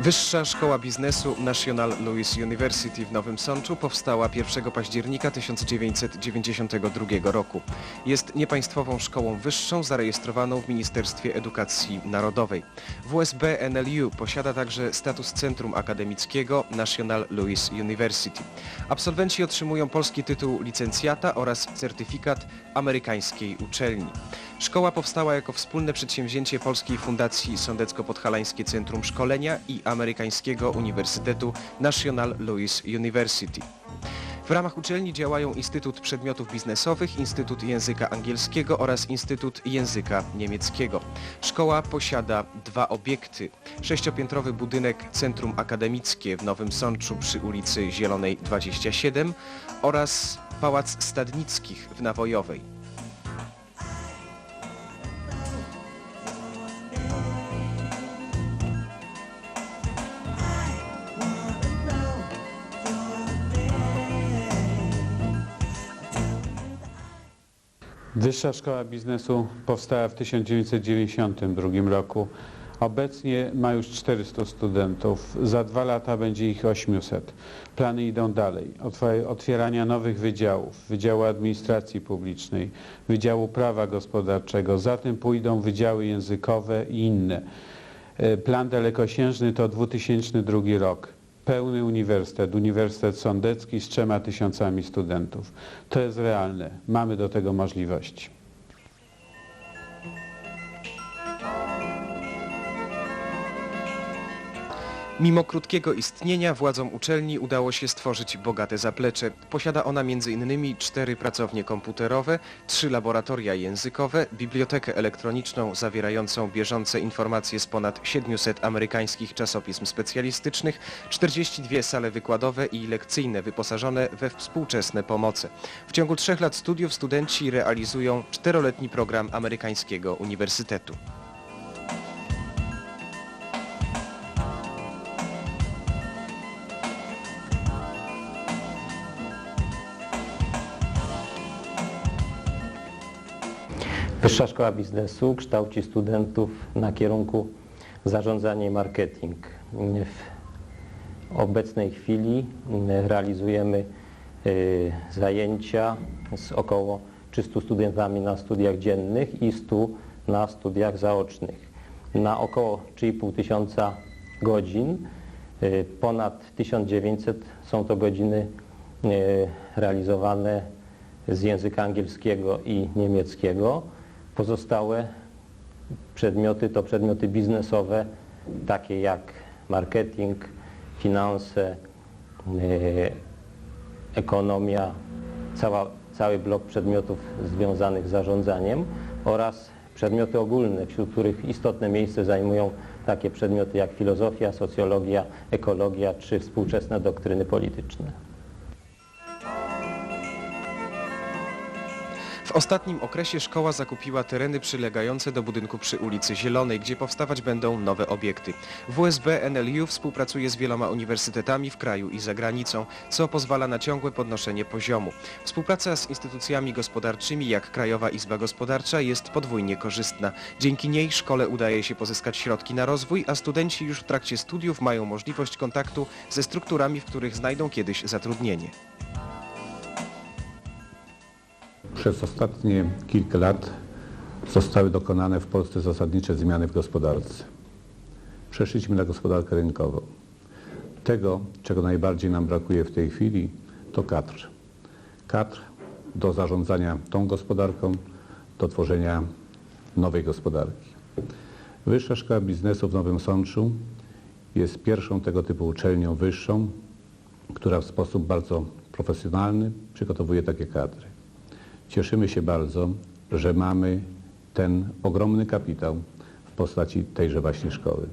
Wyższa Szkoła Biznesu National Louis University w Nowym Sączu powstała 1 października 1992 roku. Jest niepaństwową szkołą wyższą zarejestrowaną w Ministerstwie Edukacji Narodowej. WSB NLU posiada także status Centrum Akademickiego National Louis University. Absolwenci otrzymują polski tytuł licencjata oraz certyfikat amerykańskiej uczelni. Szkoła powstała jako wspólne przedsięwzięcie Polskiej Fundacji Sądecko-Podhalańskie Centrum Szkolenia i Amerykańskiego Uniwersytetu National Louis University. W ramach uczelni działają Instytut Przedmiotów Biznesowych, Instytut Języka Angielskiego oraz Instytut Języka Niemieckiego. Szkoła posiada dwa obiekty. Sześciopiętrowy budynek Centrum Akademickie w Nowym Sączu przy ulicy Zielonej 27 oraz Pałac Stadnickich w Nawojowej. Wyższa Szkoła Biznesu powstała w 1992 roku. Obecnie ma już 400 studentów. Za dwa lata będzie ich 800. Plany idą dalej. Otwierania nowych wydziałów, Wydziału Administracji Publicznej, Wydziału Prawa Gospodarczego. Za tym pójdą wydziały językowe i inne. E, Plan dalekosiężny to 2002 rok. Pełny uniwersytet, Uniwersytet Sądecki z trzema tysiącami studentów. To jest realne. Mamy do tego możliwości. Mimo krótkiego istnienia władzom uczelni udało się stworzyć bogate zaplecze. Posiada ona m.in. cztery pracownie komputerowe, trzy laboratoria językowe, bibliotekę elektroniczną zawierającą bieżące informacje z ponad 700 amerykańskich czasopism specjalistycznych, 42 sale wykładowe i lekcyjne wyposażone we współczesne pomoce. W ciągu trzech lat studiów studenci realizują czteroletni program amerykańskiego uniwersytetu. Wyższa Szkoła Biznesu kształci studentów na kierunku zarządzanie i marketing. W obecnej chwili realizujemy y, zajęcia z około 300 studentami na studiach dziennych i 100 na studiach zaocznych. Na około 3,5 tysiąca godzin, y, ponad 1900 są to godziny y, realizowane z języka angielskiego i niemieckiego. Pozostałe przedmioty to przedmioty biznesowe, takie jak marketing, finanse, e, ekonomia, cała, cały blok przedmiotów związanych z zarządzaniem oraz przedmioty ogólne, wśród których istotne miejsce zajmują takie przedmioty jak filozofia, socjologia, ekologia czy współczesne doktryny polityczne. W ostatnim okresie szkoła zakupiła tereny przylegające do budynku przy ulicy Zielonej, gdzie powstawać będą nowe obiekty. WSB NLU współpracuje z wieloma uniwersytetami w kraju i za granicą, co pozwala na ciągłe podnoszenie poziomu. Współpraca z instytucjami gospodarczymi jak Krajowa Izba Gospodarcza jest podwójnie korzystna. Dzięki niej szkole udaje się pozyskać środki na rozwój, a studenci już w trakcie studiów mają możliwość kontaktu ze strukturami, w których znajdą kiedyś zatrudnienie. Przez ostatnie kilka lat zostały dokonane w Polsce zasadnicze zmiany w gospodarce. Przeszliśmy na gospodarkę rynkową. Tego, czego najbardziej nam brakuje w tej chwili, to kadr. Kadr do zarządzania tą gospodarką, do tworzenia nowej gospodarki. Wyższa Szkoła Biznesu w Nowym Sączu jest pierwszą tego typu uczelnią wyższą, która w sposób bardzo profesjonalny przygotowuje takie kadry. Cieszymy się bardzo, że mamy ten ogromny kapitał w postaci tejże właśnie szkoły.